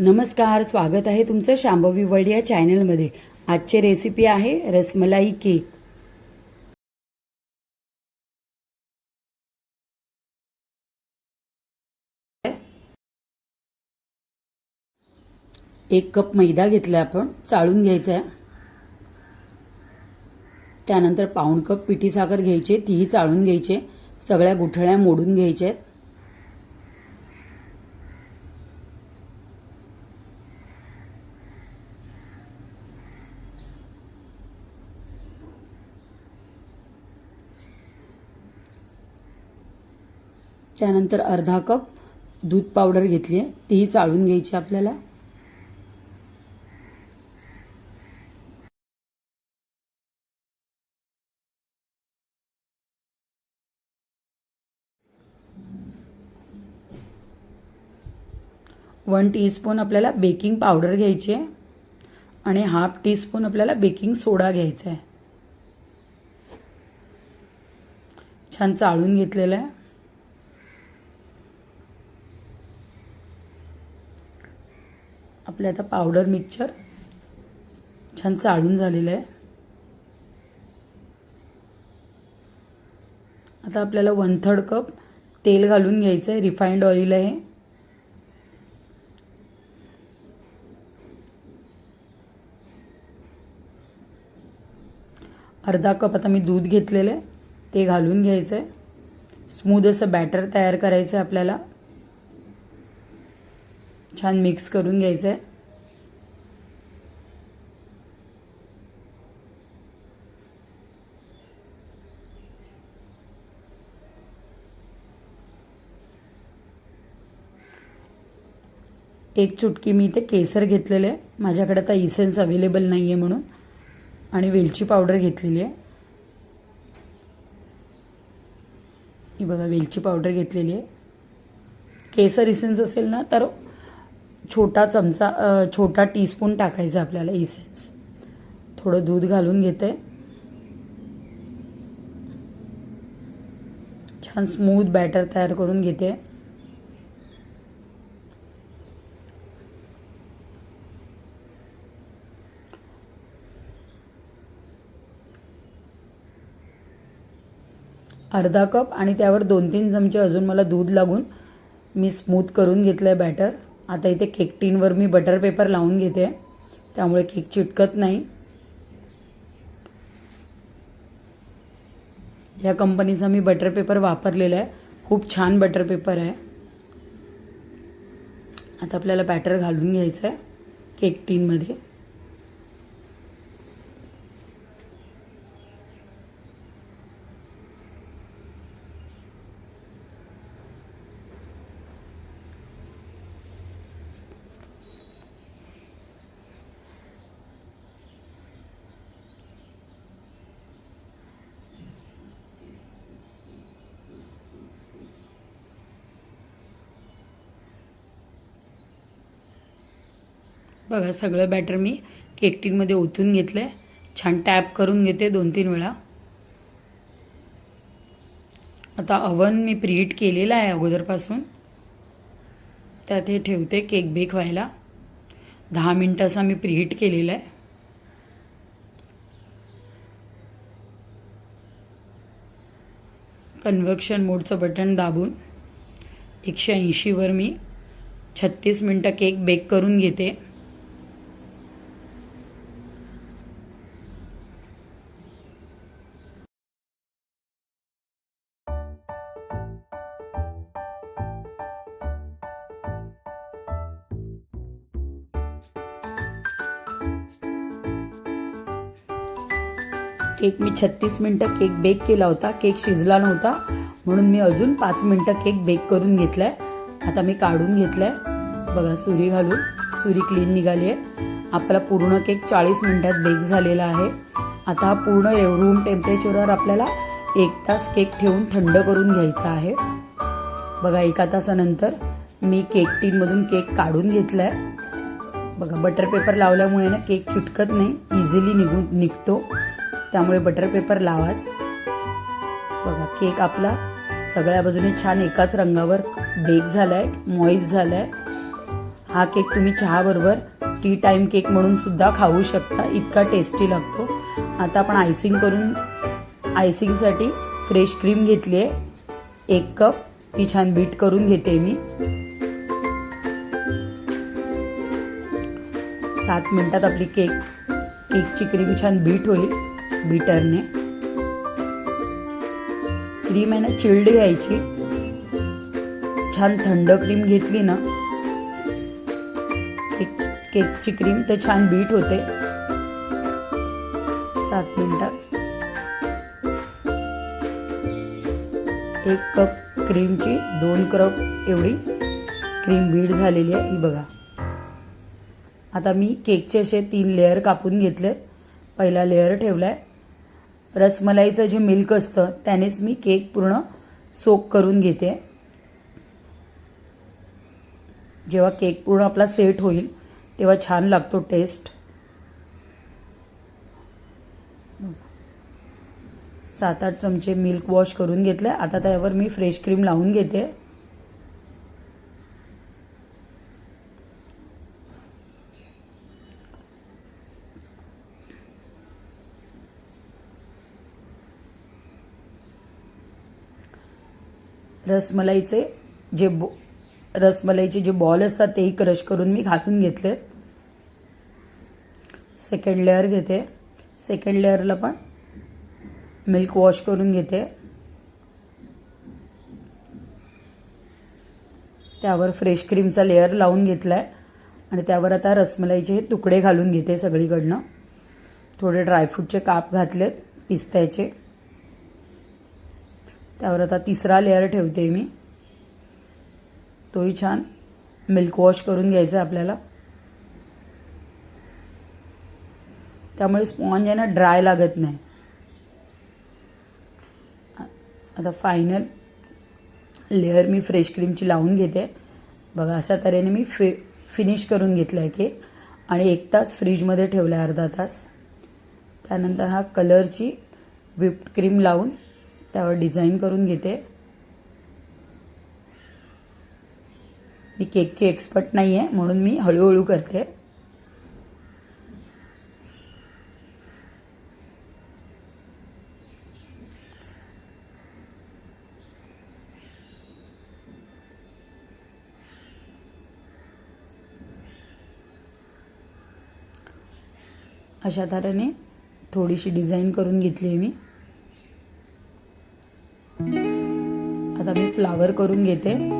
नमस्कार स्वागत आहे तुमचं शांभवी वर्ल्ड या चॅनलमध्ये. आजची रेसिपी आहे रसमलाई केक. एक कप मैदा घेतला आपण चाळून घ्यायचा आहे त्यानंतर पाऊण कप पिठी साखर घ्यायची तीही चाळून घ्यायची. सगळ्या गुठळ्या मोडून घ्यायच्या आहेत त्यानंतर अर्धा कप दूध पावडर घेतली आहे. तीही चाळून घ्यायची आपल्याला. वन टीस्पून आपल्याला बेकिंग पावडर घ्यायची आहे. आणि हाफ टीस्पून आपल्याला बेकिंग सोडा घ्यायचा आहे. छान चाळून घेतलेला आहे. आपलं आता पावडर मिक्सचर छान चाळून झालेलं आहे. आता आपल्याला वन थर्ड कप तेल घालून घ्यायचं आहे रिफाईंड ऑइल आहे. अर्धा कप आता मी दूध घेतलेलं आहे ते घालून घ्यायचं आहे. स्मूद असं बॅटर तयार करायचं आहे आपल्याला. छान मिक्स करून घ्यायचं आहे. एक चुटकी मी इथे केसर घेतलेले आहे. माझ्याकडे आता इसेन्स अवेलेबल नाही आहे म्हणून. आणि वेलची पावडर घेतलेली आहे. ही बघा वेलची पावडर घेतलेली आहे. केसर इसेन्स असेल ना तर छोटा चमचा छोटा टीस्पून टाकायचा आपल्याला इसेन्स. थोडं दूध घालून घेते. छान स्मूथ बॅटर तयार करून घेते. अर्धा कप आणि त्यावर दोन तीन चमचे अजून मला दूध लागून मी स्मूथ करून घेतलं आहे बॅटर आता इथे केक टीनवर मी बटर पेपर लावून घेते. त्यामुळे केक चिटकत नाही. या कंपनीचा मी बटर पेपर वापरलेला आहे. खूप छान बटर पेपर आहे. आता आपल्याला बॅटर घालून घ्यायचं आहे केक टीनमध्ये बघा सगळं बॅटर मी केक टीनमध्ये ओतून घेतलं आहे छान टॅप करून घेते दोन तीन वेळा. आता अवन मी प्रीहीट केलेला आहे अगोदरपासून. त्यात हे ठेवते केक बेक व्हायला. दहा मिनटाचा मी प्रीहीट केलेला आहे. कन्व्हक्शन मोडचं बटन दाबून एकशे ऐंशीवर मी छत्तीस मिनटं केक बेक करून घेते. केक मी छत्तीस मिनटं केक बेक केला होता. केक शिजला नव्हता. म्हणून मी अजून पाच मिनटं केक बेक करून घेतला आहे आता मी काढून घेतला आहे बघा सुरी घालून. सुरी क्लीन निघाली आहे. आपला पूर्ण केक चाळीस मिनटात बेक झालेला आहे. आता हा पूर्ण रूम टेम्परेचरवर आपल्याला एक तास केक ठेवून थंड करून घ्यायचा आहे. बघा एका तासानंतर मी केक टीनमधून केक काढून घेतला आहे बघा बटर पेपर लावल्यामुळे ना केक चिटकत नाही. इझिली निघून निघतो. त्यामुळे बटर पेपर लावाच. बघा केक आपला सगळ्या बाजूने छान एकाच रंगावर बेक झाला आहे मॉईस झाला आहे हा केक तुम्ही चहाबरोबर टी टाईम केक म्हणून सुद्धा खाऊ शकता. इतका टेस्टी लागतो. आता आपण आयसिंग करून आयसिंगसाठी फ्रेश क्रीम घेतली आहे एक कप ती छान बीट करून घेते मी. सात मिनिटात आपली केक केकची क्रीम छान बीट होईल. बीटरने. क्रीम आहे ना चिल्ड घ्यायची छान थंड क्रीम घेतली ना. केक केकची क्रीम तर छान बीट होते. सात मिनिटात एक कप क्रीमची दोन कप एवढी क्रीम बीट झालेली आहे. ही बघा. आता मी केकचे असे तीन लेअर कापून घेतले पहिला लेअर ठेवला आहे रसमलाईचं जे मिल्क असतं त्यानेच मी केक पूर्ण सोक करून घेते. जेव्हा केक पूर्ण आपला सेट होईल तेव्हा छान लागतो टेस्ट सात आठ चमचे मिल्क वॉश करून घेतले आता त्यावर मी फ्रेश क्रीम लावून घेते. रसमलाईचे जे बो रसमलाईचे जे बॉल असतात तेही क्रश करून मी घालून घेतले. सेकंड लेअर घेते. सेकंड लेअरला पण मिल्क वॉश करून घेते. त्यावर फ्रेश क्रीमचा लेअर लावून घेतला आहे आणि त्यावर आता रसमलाईचे हे तुकडे घालून घेते सगळीकडनं. थोडे ड्रायफ्रूटचे काप घातलेत पिस्त्याचे. त्यावर आता तिसरा लेअर ठेवते मी. तोही छान. मिल्क वॉश करून घ्यायचा आपल्याला. त्यामुळे स्पॉन्ज आहे ना ड्राय लागत नाही. आता फायनल लेअर मी फ्रेश क्रीमची लावून घेते. बघा अशा तऱ्हेने मी फि फिनिश करून घेतला आहे केक आणि एक तास फ्रीजमध्ये ठेवला आहे अर्धा तास. त्यानंतर हा कलरची व्हिप्ड क्रीम लावून त्यावर डिझाईन करून घेते. मी केकची एक्सपर्ट नाही आहे म्हणून मी हळूहळू करते. अशा तऱ्हेने थोडीशी डिझाईन करून घेतली आहे मी. आता मी फ्लावर करून घेते.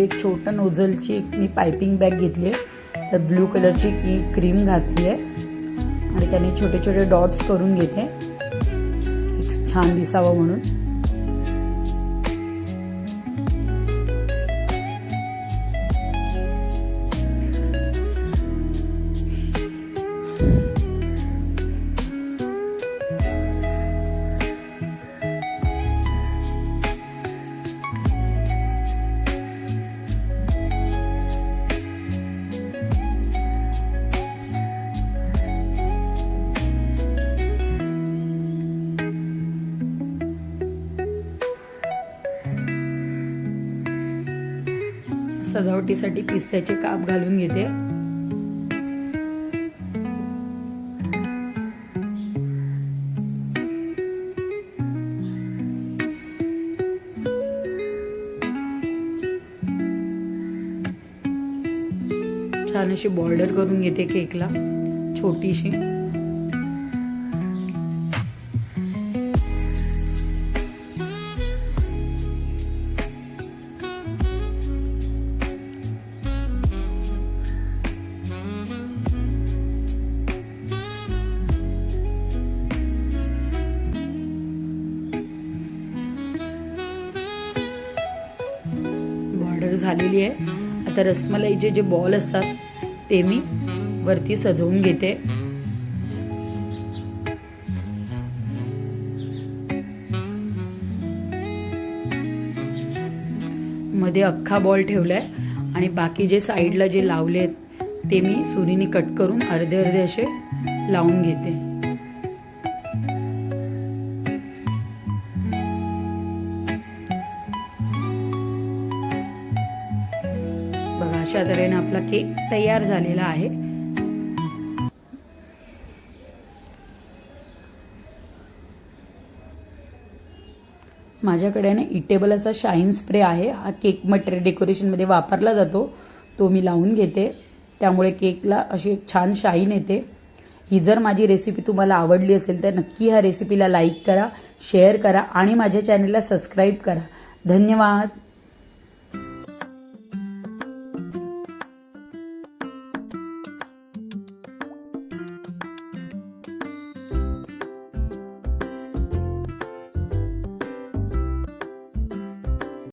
दुसरी एक छोटं नोझलची एक मी पायपिंग बॅग घेतली आहे. तर ब्लू कलरची की क्रीम घातली आहे. आणि त्याने छोटे छोटे डॉट्स करून घेते. एक छान दिसावं म्हणून. सजावटीसाठी पिस्त्याचे काप घालून घेते. छान अशी बॉर्डर करून घेते केकला छोटीशी. झालेली आहे. आता रसमलाईचे जे बॉल असतात ते मी वरती सजवून घेते. मध्ये अख्खा बॉल ठेवलाय आणि बाकी जे साईडला जे लावले आहेत ते मी सुरीने कट करून अर्धे अर्धे असे लावून घेते. बघा अशा तऱ्हेने आपला केक तयार झालेला आहे. माझ्याकडे ना इटेबल असा शाईन स्प्रे आहे. हा केक मटेरियल डेकोरेशनमध्ये वापरला जातो. तो मी लावून घेते. त्यामुळे केकला अशी एक छान शाईन येते. ही जर माझी रेसिपी तुम्हाला आवडली असेल तर नक्की ह्या रेसिपीला लाईक करा शेअर करा आणि माझ्या चॅनलला सबस्क्राईब करा. धन्यवाद.